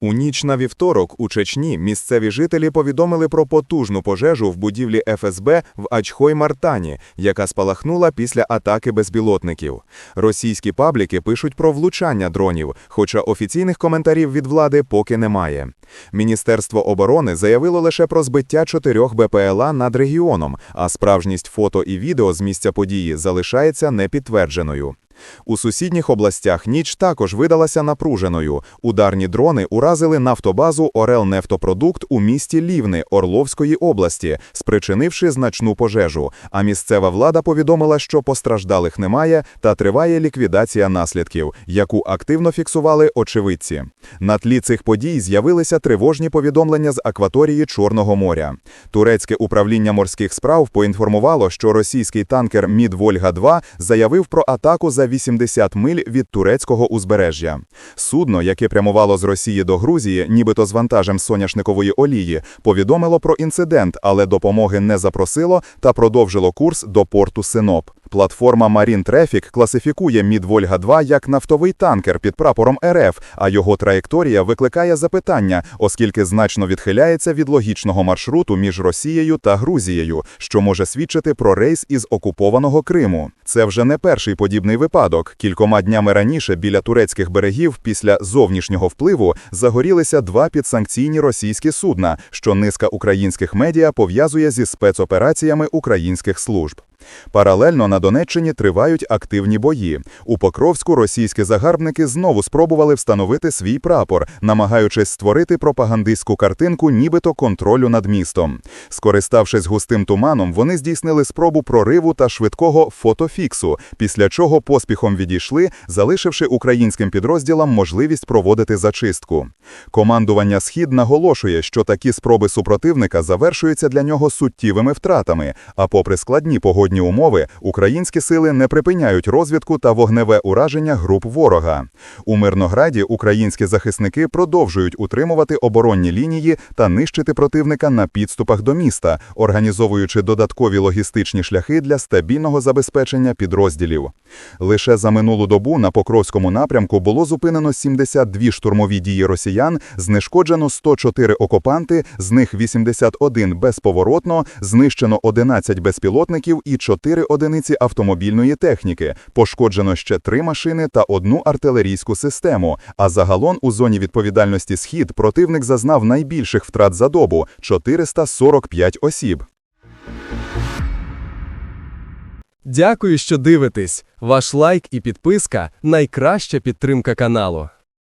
У ніч на вівторок у Чечні місцеві жителі повідомили про потужну пожежу в будівлі ФСБ в Ачхой-Мартані, яка спалахнула після атаки безпілотників. Російські пабліки пишуть про влучання дронів, хоча офіційних коментарів від влади поки немає. Міністерство оборони заявило лише про збиття чотирьох БПЛА над регіоном, а справжність фото і відео з місця події залишається непідтвердженою. У сусідніх областях ніч також видалася напруженою. Ударні дрони уразили нафтобазу «Орелнефтопродукт» у місті Лівни Орловської області, спричинивши значну пожежу. А місцева влада повідомила, що постраждалих немає та триває ліквідація наслідків, яку активно фіксували очевидці. На тлі цих подій з'явилися тривожні повідомлення з акваторії Чорного моря. Турецьке управління морських справ поінформувало, що російський танкер Мід Вольга-2 заявив про атаку за 80 миль від турецького узбережжя. Судно, яке прямувало з Росії до Грузії, нібито з вантажем соняшникової олії, повідомило про інцидент, але допомоги не запросило та продовжило курс до порту Синоп. Платформа Marine Traffic класифікує Мід Вольга-2 як нафтовий танкер під прапором РФ, а його траєкторія викликає запитання, оскільки значно відхиляється від логічного маршруту між Росією та Грузією, що може свідчити про рейс із окупованого Криму. Це вже не перший подібний випадок. Кількома днями раніше біля турецьких берегів після зовнішнього впливу загорілися два підсанкційні російські судна, що низка українських медіа пов'язує зі спецопераціями українських служб. Паралельно на Донеччині тривають активні бої. У Покровську російські загарбники знову спробували встановити свій прапор, намагаючись створити пропагандистську картинку нібито контролю над містом. Скориставшись густим туманом, вони здійснили спробу прориву та швидкого фотофіксу, після чого поспіхом відійшли, залишивши українським підрозділам можливість проводити зачистку. Командування Схід наголошує, що такі спроби супротивника завершуються для нього суттєвими втратами, а попри складні погодні умови, українські сили не припиняють розвідку та вогневе ураження груп ворога. У Мирнограді українські захисники продовжують утримувати оборонні лінії та нищити противника на підступах до міста, організовуючи додаткові логістичні шляхи для стабільного забезпечення підрозділів. Лише за минулу добу на Покровському напрямку було зупинено 72 штурмові дії росіян, знешкоджено 104 окупанти, з них 81 безповоротно, знищено 11 безпілотників 4 одиниці автомобільної техніки, пошкоджено ще 3 машини та одну артилерійську систему. А загалом у зоні відповідальності «Схід» противник зазнав найбільших втрат за добу – 445 осіб. Дякую, що дивитесь. Ваш лайк і підписка найкраща підтримка каналу.